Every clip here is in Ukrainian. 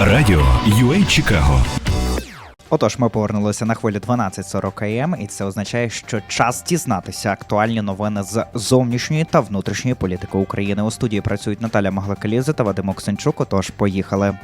Радіо UA Чикаго. Отож, ми повернулися на хвилі 12.40 АМ, і це означає, що час дізнатися актуальні новини з зовнішньої та внутрішньої політики України. У студії працюють Наталя Маглакаліза та Вадим Оксенчук. Отож, поїхали.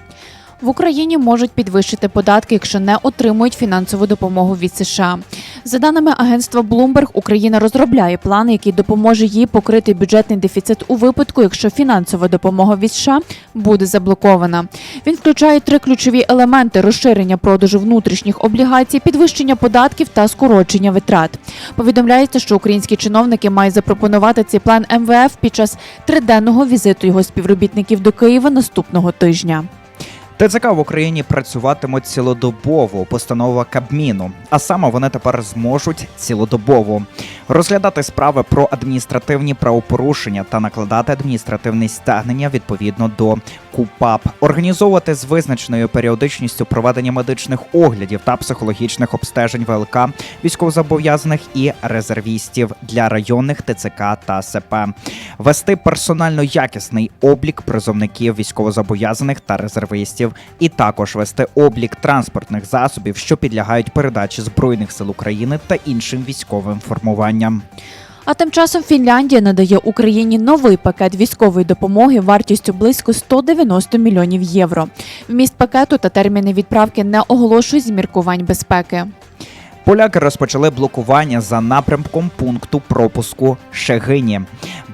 В Україні можуть підвищити податки, якщо не отримують фінансову допомогу від США. За даними агентства Bloomberg, Україна розробляє план, який допоможе їй покрити бюджетний дефіцит у випадку, якщо фінансова допомога від США буде заблокована. Він включає три ключові елементи: розширення продажу внутрішніх облігацій, підвищення податків та скорочення витрат. Повідомляється, що українські чиновники мають запропонувати цей план МВФ під час триденного візиту його співробітників до Києва наступного тижня. ТЦК в Україні працюватимуть цілодобово. Постанова Кабміну. А саме вони тепер зможуть цілодобово розглядати справи про адміністративні правопорушення та накладати адміністративні стягнення відповідно до КУПАП, організовувати з визначеною періодичністю проведення медичних оглядів та психологічних обстежень ВЛК військовозобов'язаних і резервістів для районних ТЦК та СП, вести персонально якісний облік призовників військовозобов'язаних та резервистів, і також вести облік транспортних засобів, що підлягають передачі збройних сил України та іншим військовим формуванням. А тим часом Фінляндія надає Україні новий пакет військової допомоги вартістю близько 190 мільйонів євро. Вміст пакету та терміни відправки не оголошують з міркувань безпеки. Поляки розпочали блокування за напрямком пункту пропуску Шегині.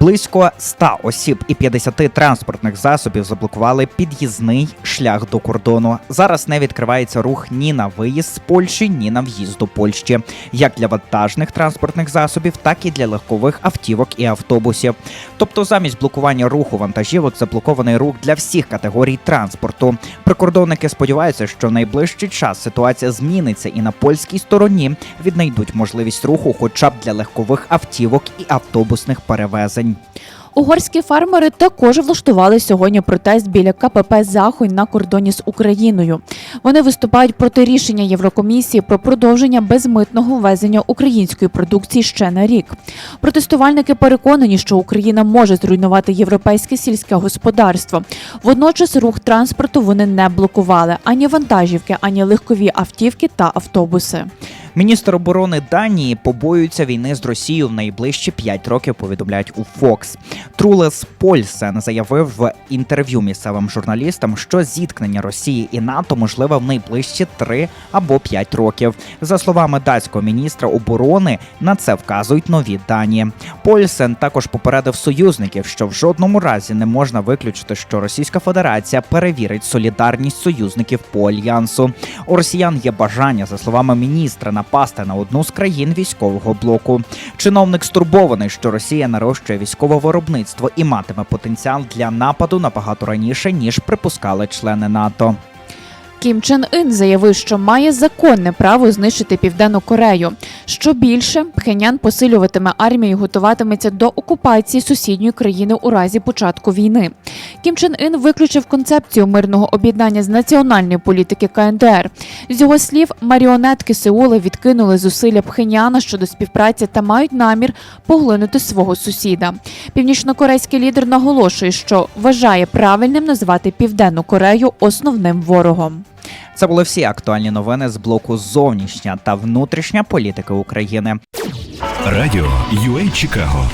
Близько 100 осіб і 50 транспортних засобів заблокували під'їзний шлях до кордону. Зараз не відкривається рух ні на виїзд з Польщі, ні на в'їзд до Польщі, як для вантажних транспортних засобів, так і для легкових автівок і автобусів. Тобто, замість блокування руху вантажівок заблокований рух для всіх категорій транспорту. Прикордонники сподіваються, що в найближчий час ситуація зміниться і на польській стороні віднайдуть можливість руху, хоча б для легкових автівок і автобусних перевезень. Угорські фермери також влаштували сьогодні протест біля КПП Захуй на кордоні з Україною. Вони виступають проти рішення Єврокомісії про продовження безмитного ввезення української продукції ще на рік. Протестувальники переконані, що Україна може зруйнувати європейське сільське господарство. Водночас рух транспорту вони не блокували ані вантажівки, ані легкові автівки та автобуси. Міністр оборони Данії побоюється війни з Росією в найближчі 5 років. Повідомляють у Fox. Трулес Польсен заявив в інтерв'ю місцевим журналістам, що зіткнення Росії і НАТО можливе в найближчі 3 або 5 років. За словами датського міністра оборони, на це вказують нові дані. Польсен також попередив союзників, що в жодному разі не можна виключити, що Російська Федерація перевірить солідарність союзників по альянсу. У росіян є бажання, за словами міністра, напасти на одну з країн військового блоку. Чиновник стурбований, що Росія нарощує військове виробництво і матиме потенціал для нападу набагато раніше ніж припускали члени НАТО. Кім Чен Ін заявив, що має законне право знищити Південну Корею. Що більше, Пхенян посилюватиме армію і готуватиметься до окупації сусідньої країни у разі початку війни. Кім Чен Ін виключив концепцію мирного об'єднання з національної політики КНДР. З його слів, маріонетки Сеула відкинули зусилля Пхеняна щодо співпраці та мають намір поглинути свого сусіда. Північнокорейський лідер наголошує, що вважає правильним назвати Південну Корею основним ворогом. Це були всі актуальні новини з блоку зовнішня та внутрішня політики України. Радіо UA Чикаго.